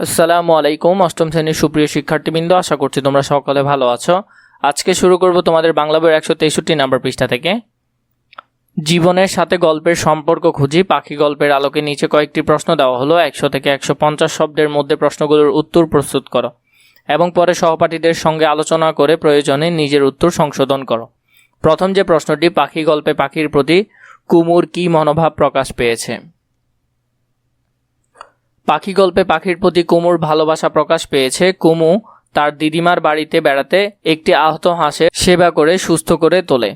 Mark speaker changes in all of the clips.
Speaker 1: আসসালামু আলাইকুম, অষ্টম শ্রেণির সুপ্রিয় শিক্ষার্থীবৃন্দ, আশা করছি তোমরা সকলে ভালো আছো। আজকে শুরু করব তোমাদের বাংলা বইয়ের একশো তেষট্টি নাম্বার পৃষ্ঠা থেকে। জীবনের সাথে গল্পের সম্পর্ক খুঁজি, পাখি গল্পের আলোকে নিচে কয়েকটি প্রশ্ন দেওয়া হলো, একশো থেকে একশো পঞ্চাশ শব্দের মধ্যে প্রশ্নগুলোর উত্তর প্রস্তুত করো এবং পরে সহপাঠীদের সঙ্গে আলোচনা করে প্রয়োজনে নিজের উত্তর সংশোধন করো। প্রথম যে প্রশ্নটি, পাখি গল্পে পাখির প্রতি কুমুর কী মনোভাব প্রকাশ পেয়েছে? পাখি গল্পে পাখির প্রতি কুমুর ভালোবাসা প্রকাশ পেয়েছে। কুমু তার দিদিমার বাড়িতে বেড়াতে একটি আহত হাঁসের সেবা করে সুস্থ করে তোলে।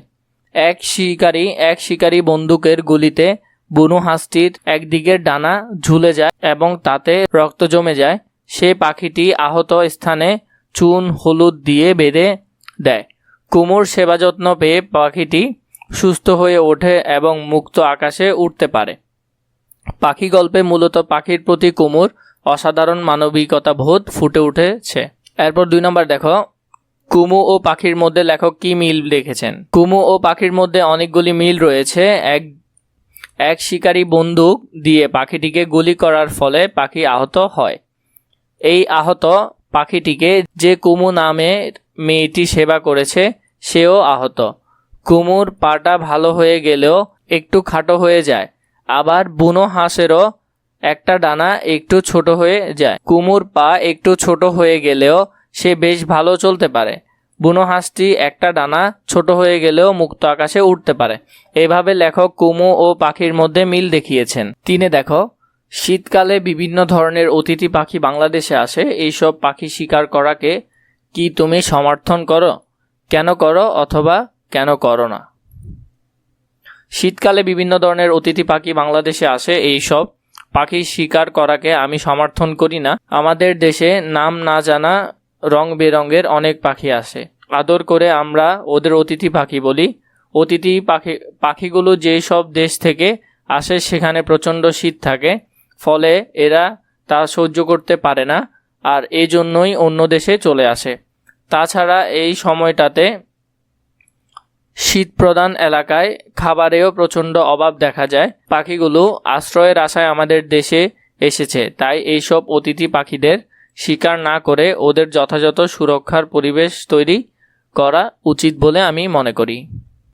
Speaker 1: এক শিকারী এক শিকারী বন্দুকের গুলিতে বুনু হাঁসটির একদিকের ডানা ঝুলে যায় এবং তাতে রক্ত জমে যায়। সে পাখিটি আহত স্থানে চুন, হলুদ দিয়ে বেঁধে দেয়। কুমুর সেবা যত্ন পেয়ে পাখিটি সুস্থ হয়ে ওঠে এবং মুক্ত আকাশে উঠতে পারে। পাখি গল্পে মূলত পাখির প্রতি কুমুর, অসাধারণ মানবিকতা বোধ ফুটে উঠেছে। এরপর দুই নম্বর দেখো। কুমু ও পাখির মধ্যে লেখক কি মিল দেখেছেন কুমু ও পাখির মধ্যে অনেকগুলি মিল রয়েছে। এক এক শিকারী বন্দুক দিয়ে পাখিটিকে গুলি করার ফলে পাখি আহত হয়। এই আহত পাখিটিকে যে কুমু নামের মেয়েটি সেবা করেছে, সেও আহত। কুমুর পাটা ভালো হয়ে গেলেও একটু খাটো হয়ে যায়। আবার বুনো হাঁসেরও একটা ডানা একটু ছোট হয়ে যায়। কুমুর পা একটু ছোট হয়ে গেলেও সে বেশ ভালো চলতে পারে। বুনো হাঁসটি একটা ডানা ছোট হয়ে গেলেও মুক্ত আকাশে উঠতে পারে। এভাবে লেখক কুমু ও পাখির মধ্যে মিল দেখিয়েছেন। তিনে দেখো, শীতকালে বিভিন্ন ধরনের অতিথি পাখি বাংলাদেশে আসে। এইসব পাখি শিকার করাকে কি তুমি সমর্থন করো? কেন করো অথবা কেন করো না? শীতকালে বিভিন্ন ধরনের অতিথি পাখি বাংলাদেশে আসে, এই সব। পাখি শিকার করাকে আমি সমর্থন করি না। আমাদের দেশে নাম না জানা রং বেরঙের অনেক পাখি আসে। আদর করে আমরা ওদের অতিথি পাখি বলি। অতিথি পাখি, পাখিগুলো যেই সব দেশ থেকে আসে, সেখানে প্রচণ্ড শীত থাকে। ফলে এরা তা সহ্য করতে পারে না, আর এই জন্যই অন্য দেশে চলে আসে। তাছাড়া এই সময়টাতে শীতপ্রধান এলাকায় খাবারেও প্রচণ্ড অভাব দেখা যায়। পাখিগুলো আশ্রয়ের আশায় আমাদের দেশে এসেছে, তাই এইসব অতিথি পাখিদের শিকার না করে ওদের যথাযথ সুরক্ষার পরিবেশ তৈরি করা উচিত বলে আমি মনে করি।